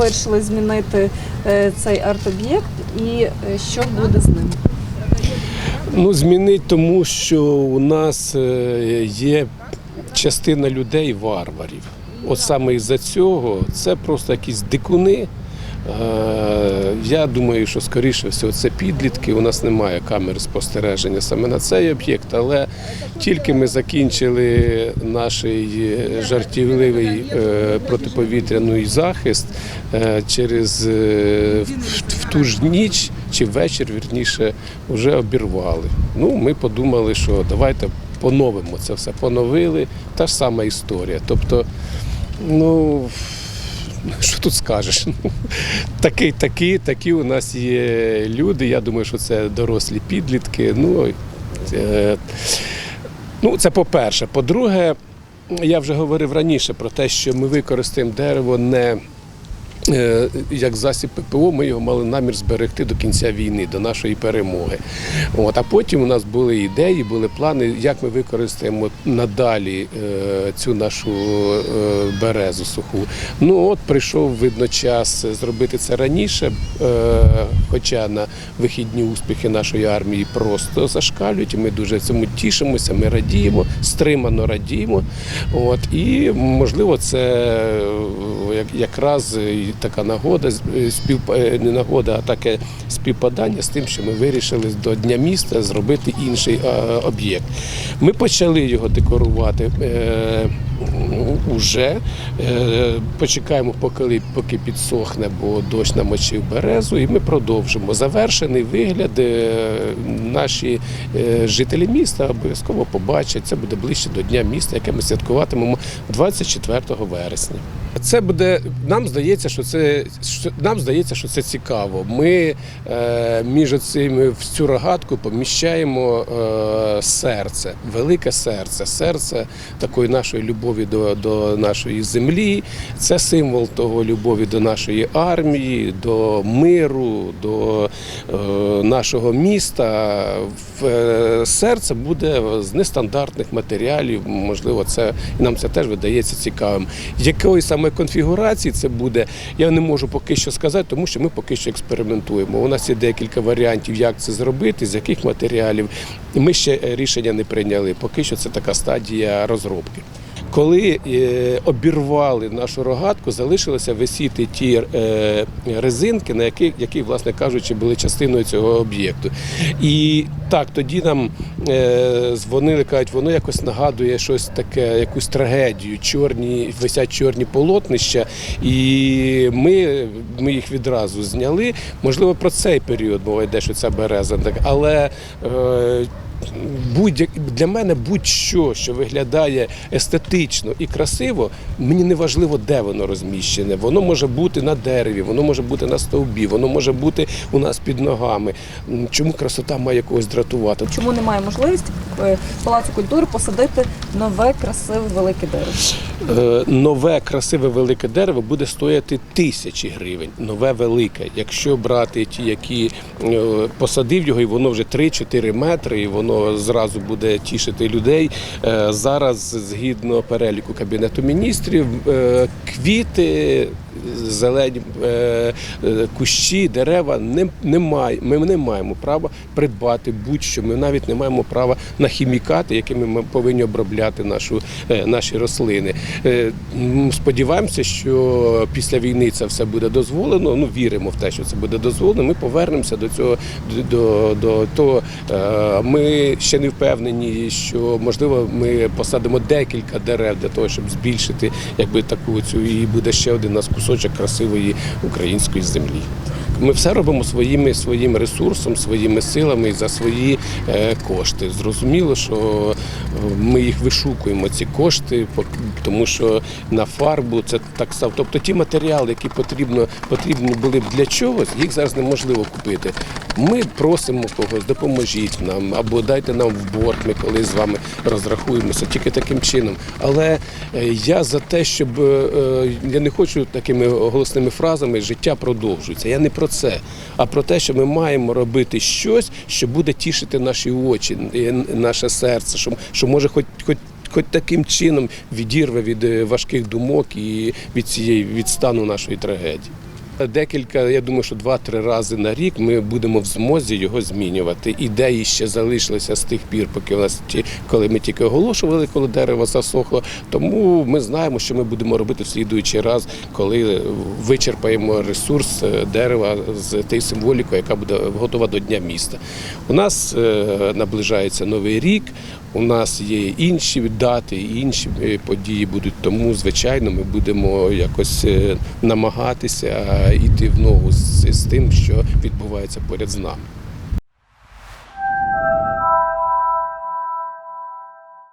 вирішили змінити е, цей арт-об'єкт і е, що буде з ним? Ну, змінить тому, що у нас е, є частина людей варварів. От саме із-за цього це просто якісь дикуни. Е, Я думаю, що скоріше всього це підлітки. У нас немає камер спостереження саме на цей об'єкт, але тільки ми закінчили наш е, жартівливий е, протиповітряний захист через в ту ж ніч чи вечір, вірніше, вже обірвали. Ну, ми подумали, що давайте поновимо це все. Поновили, та ж сама історія. Тобто, ну. Що тут скажеш? Такі, такі, такі у нас є люди. Я думаю, що це дорослі підлітки. Ну, це, ну це по-перше. По-друге, я вже говорив раніше про те, що ми використаємо дерево не як засіб ППО, ми його мали намір зберегти до кінця війни, до нашої перемоги. От, а потім у нас були ідеї, були плани, як ми використаємо надалі е, цю нашу е, березу суху. Ну от прийшов видно час зробити це раніше, е, хоча на вихідні успіхи нашої армії просто зашкалюють. Ми дуже цьому тішимося, ми радіємо, стримано радіємо. От, і можливо, це е, якраз така нагода, е, спів, е, не нагода, а таке співпадання з тим, що ми вирішили до Дня міста зробити інший е, об'єкт. Ми почали його декорувати. Уже почекаємо, поки, поки підсохне, бо дощ намочив березу, і ми продовжимо. Завершений вигляд наші жителі міста обов'язково побачать. Це буде ближче до Дня міста, яке ми святкуватимемо 24 вересня. Це буде нам здається, що це нам здається, що це цікаво. Ми е, між цими в цю рогатку поміщаємо е, серце, велике серце, серце такої нашої любові до, до нашої землі. Це символ того любові до нашої армії, до миру, до е, нашого міста. В, е, серце буде з нестандартних матеріалів. Можливо, це нам це теж видається цікавим. Якої саме конфігурації це буде, я не можу поки що сказати, тому що ми поки що експериментуємо. У нас є декілька варіантів, як це зробити, з яких матеріалів. Ми ще рішення не прийняли. Поки що це така стадія розробки. Коли е, обірвали нашу рогатку, залишилося висіти ті е, резинки, на які, які, власне кажучи, були частиною цього об'єкту. І так, тоді нам е, дзвонили, кажуть, воно якось нагадує щось таке, якусь трагедію. Чорні, висять чорні полотнища, і ми, ми їх відразу зняли. Можливо, про цей період мова йде, що ця береза, але. Будь для мене будь-що, що виглядає естетично і красиво, мені не важливо, де воно розміщене. Воно може бути на дереві, воно може бути на стовбі, воно може бути у нас під ногами. Чому красота має когось дратувати? Чому немає можливості е, Палацу культури посадити нове красиве велике дерево? Е, нове красиве велике дерево буде стояти тисячі гривень. Нове велике. Якщо брати ті, які е, посадив його, і воно вже 3-4 метри, і воно зразу буде тішити людей. Е, Зараз, згідно переліку кабінету міністрів, е, квіти. Зелені е, е, кущі, дерева не, не має, ми не маємо права придбати будь-що. Ми навіть не маємо права на хімікати, якими ми повинні обробляти нашу, е, наші рослини. Сподіваємося, що після війни це все буде дозволено. Ну віримо в те, що це буде дозволено. Ми повернемося до цього до, до того. Ми ще не впевнені, що можливо ми посадимо декілька дерев для того, щоб збільшити якби таку цю і буде ще один нас кусочок красивої української землі. Ми все робимо своїми своїм ресурсом, своїми силами і за свої е, кошти. Зрозуміло, що е, ми їх вишукуємо, ці кошти, тому що на фарбу це так само. Тобто ті матеріали, які потрібно, потрібні були б для чогось, їх зараз неможливо купити. Ми просимо когось, допоможіть нам або дайте нам в борг, ми колись з вами розрахуємося тільки таким чином. Але е, я за те, щоб е, е, я не хочу такими голосними фразами життя продовжується. Я не про це, а про те, що ми маємо робити щось, що буде тішити наші очі, наше серце, що, що може хоч хоч. Хоч таким чином відірве від е, важких думок і від цієї від стану нашої трагедії. Декілька, я думаю, що два-три рази на рік ми будемо в змозі його змінювати. Ідеї ще залишилися з тих пір, поки нас коли ми тільки оголошували, коли дерево засохло. Тому ми знаємо, що ми будемо робити в слідуючий раз, коли вичерпаємо ресурс е, дерева з тією символікою, яка буде готова до Дня міста. У нас е, наближається новий рік. У нас є інші дати, інші е, події будуть. Тому, звичайно, ми будемо якось е, намагатися йти в ногу з, з тим, що відбувається поряд з нами.